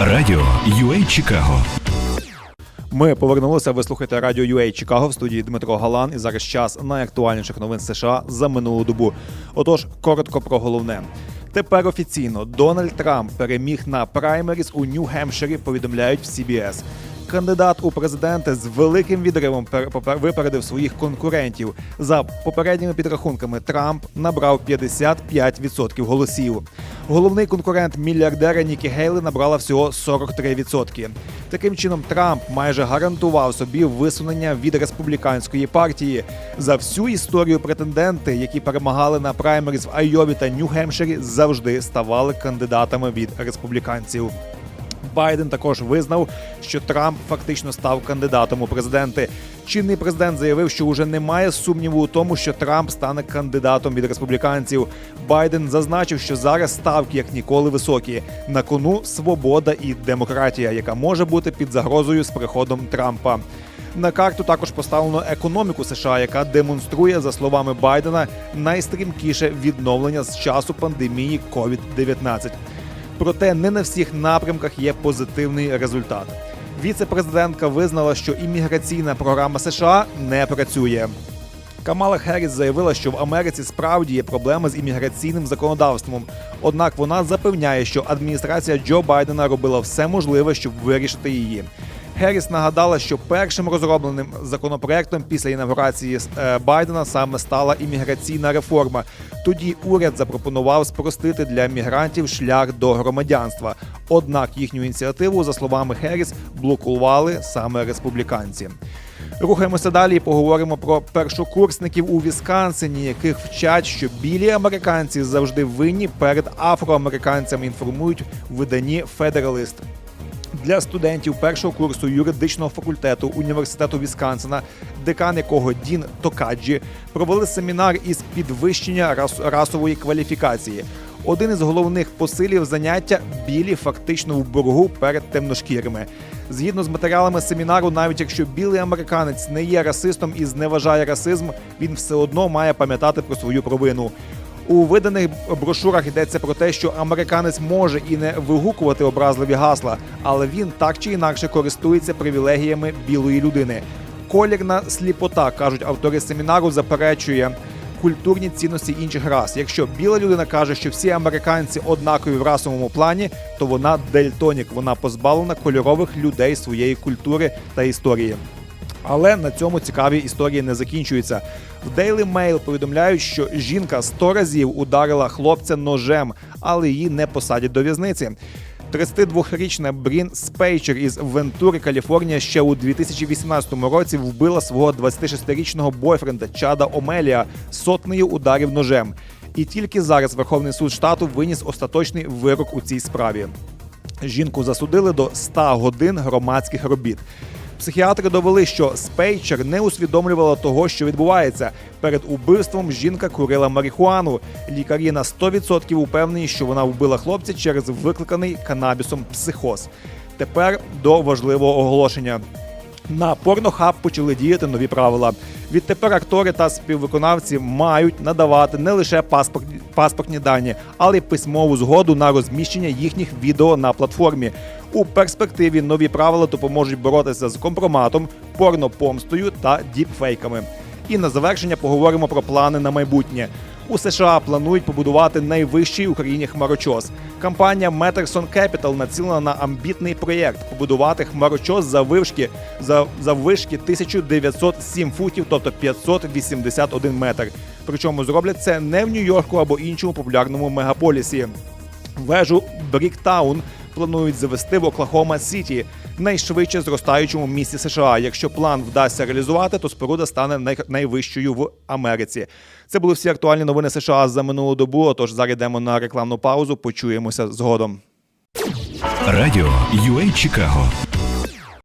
Радіо UA Чикаго. Ми повернулися. Ви слухаєте радіо UA Чикаго в студії Дмитро Галан. І зараз час найактуальніших новин США за минулу добу. Отож, коротко про головне. Тепер офіційно Дональд Трамп переміг на праймеріс у Нью-Гемпширі, повідомляють в CBS. Кандидат у президенти з великим відривом випередив своїх конкурентів. За попередніми підрахунками Трамп набрав 55% голосів. Головний конкурент мільярдера Нікі Гейли набрала всього 43%. Таким чином, Трамп майже гарантував собі висунення від республіканської партії. За всю історію претенденти, які перемагали на праймеріз в Айові та Нью-Гемширі, завжди ставали кандидатами від республіканців. Байден також визнав, що Трамп фактично став кандидатом у президенти. Чинний президент заявив, що уже немає сумніву у тому, що Трамп стане кандидатом від республіканців. Байден зазначив, що зараз ставки як ніколи високі. На кону свобода і демократія, яка може бути під загрозою з приходом Трампа. На карту також поставлено економіку США, яка демонструє, за словами Байдена, найстрімкіше відновлення з часу пандемії COVID-19. Проте не на всіх напрямках є позитивний результат. Віце-президентка визнала, що імміграційна програма США не працює. Камала Херріс заявила, що в Америці справді є проблеми з імміграційним законодавством. Однак вона запевняє, що адміністрація Джо Байдена робила все можливе, щоб вирішити її. Герріс нагадала, що першим розробленим законопроектом після інавгурації е, Байдена саме стала імміграційна реформа. Тоді уряд запропонував спростити для мігрантів шлях до громадянства. Однак їхню ініціативу, за словами Герріс, блокували саме республіканці. Рухаємося далі і поговоримо про першокурсників у Вісконсині, яких вчать, що білі американці завжди винні перед афроамериканцями. Інформують в виданні Федералист. Для студентів першого курсу юридичного факультету університету Вісконсина, декан якого Дін Токаджі, провели семінар із підвищення рас- расової кваліфікації. Один із головних посилів заняття білі фактично в боргу перед темношкірими. Згідно з матеріалами семінару, навіть якщо білий американець не є расистом і зневажає расизм, він все одно має пам'ятати про свою провину. У виданих брошурах йдеться про те, що американець може і не вигукувати образливі гасла, але він так чи інакше користується привілегіями білої людини. Колірна сліпота кажуть автори семінару, заперечує культурні цінності інших рас. Якщо біла людина каже, що всі американці однакові в расовому плані, то вона дельтонік, вона позбавлена кольорових людей своєї культури та історії. Але на цьому цікаві історії не закінчуються. В Daily Mail повідомляють, що жінка 100 разів ударила хлопця ножем, але її не посадять до в'язниці. 32-річна Брін Спейчер із Вентури, Каліфорнія, ще у 2018 році вбила свого 26-річного бойфренда Чада Омелія сотнею ударів ножем. І тільки зараз Верховний суд штату виніс остаточний вирок у цій справі. Жінку засудили до 100 годин громадських робіт. Психіатри довели, що Спейчер не усвідомлювала того, що відбувається. Перед убивством жінка курила марихуану. Лікарі на 100% упевнені, що вона вбила хлопця через викликаний канабісом психоз. Тепер до важливого оголошення. На Pornhub почали діяти нові правила. Відтепер актори та співвиконавці мають надавати не лише паспортні, паспортні дані, але й письмову згоду на розміщення їхніх відео на платформі. У перспективі нові правила допоможуть боротися з компроматом, порнопомстою та діпфейками. І на завершення поговоримо про плани на майбутнє. У США планують побудувати найвищий Україні хмарочос. Компанія Matterson Capital націлена на амбітний проєкт побудувати хмарочос за за, за вишки 1907 футів, тобто 581 метр. Причому зроблять це не в Нью-Йорку або іншому популярному мегаполісі. Вежу Бріктаун планують завести в Оклахома Сіті, найшвидше зростаючому місті США. Якщо план вдасться реалізувати, то споруда стане найвищою в Америці. Це були всі актуальні новини США за минулу добу. Отож, зараз йдемо на рекламну паузу. Почуємося згодом. Радіо UA Чикаго.